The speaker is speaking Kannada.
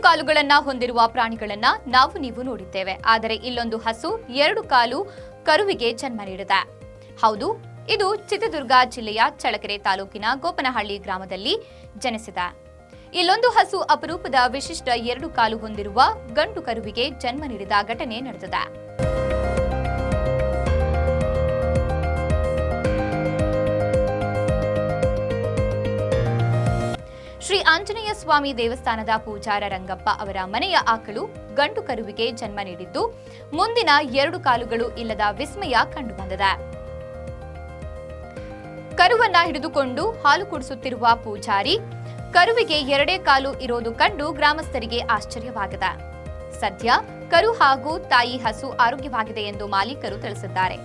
ಕಾಲುಗಳನ್ನ ಹೊಂದಿರುವ ಪ್ರಾಣಿಗಳನ್ನ ನಾವು ನೀವು ನೋಡಿದ್ದೇವೆ. ಆದರೆ ಇಲ್ಲೊಂದು ಹಸು, ಎರಡು ಕಾಲು ಕರುವಿಗೆ ಜನ್ಮ ನೀಡಿದೆ. ಹೌದು, ಇದು ಚಿತ್ರದುರ್ಗ ಜಿಲ್ಲೆಯ ಚಳಕೆರೆ ತಾಲೂಕಿನ ಗೋಪನಹಳ್ಳಿ ಗ್ರಾಮದಲ್ಲಿ ಜನಿಸಿದೆ. ಇಲ್ಲೊಂದು ಹಸು ಅಪರೂಪದ ವಿಶಿಷ್ಟ ಎರಡು ಕಾಲು ಹೊಂದಿರುವ ಗಂಡು ಕರುವಿಗೆ ಜನ್ಮ ನೀಡಿದ ಘಟನೆ ನಡೆದಿದೆ. ಶ್ರೀ ಆಂಜನೇಯ ಸ್ವಾಮಿ ದೇವಸ್ಥಾನದ ಪೂಜಾರ ರಂಗಪ್ಪ ಅವರ ಮನೆಯ ಆಕಳು ಗಂಡು ಕರುವಿಗೆ ಜನ್ಮ ನೀಡಿದ್ದು, ಮುಂದಿನ ಎರಡು ಕಾಲುಗಳು ಇಲ್ಲದ ವಿಸ್ಮಯ ಕಂಡುಬಂದಿದೆ. ಕರುವನ್ನ ಹಿಡಿದುಕೊಂಡು ಹಾಲು ಕುಡಿಸುತ್ತಿರುವ ಪೂಜಾರಿ, ಕರುವಿಗೆ ಎರಡೇ ಕಾಲು ಇರೋದು ಕಂಡು ಗ್ರಾಮಸ್ಥರಿಗೆ ಆಶ್ಚರ್ಯವಾಗಿದೆ. ಸದ್ಯ ಕರು ಹಾಗೂ ತಾಯಿ ಹಸು ಆರೋಗ್ಯವಾಗಿದೆ ಎಂದು ಮಾಲೀಕರು ತಿಳಿಸಿದ್ದಾರೆ.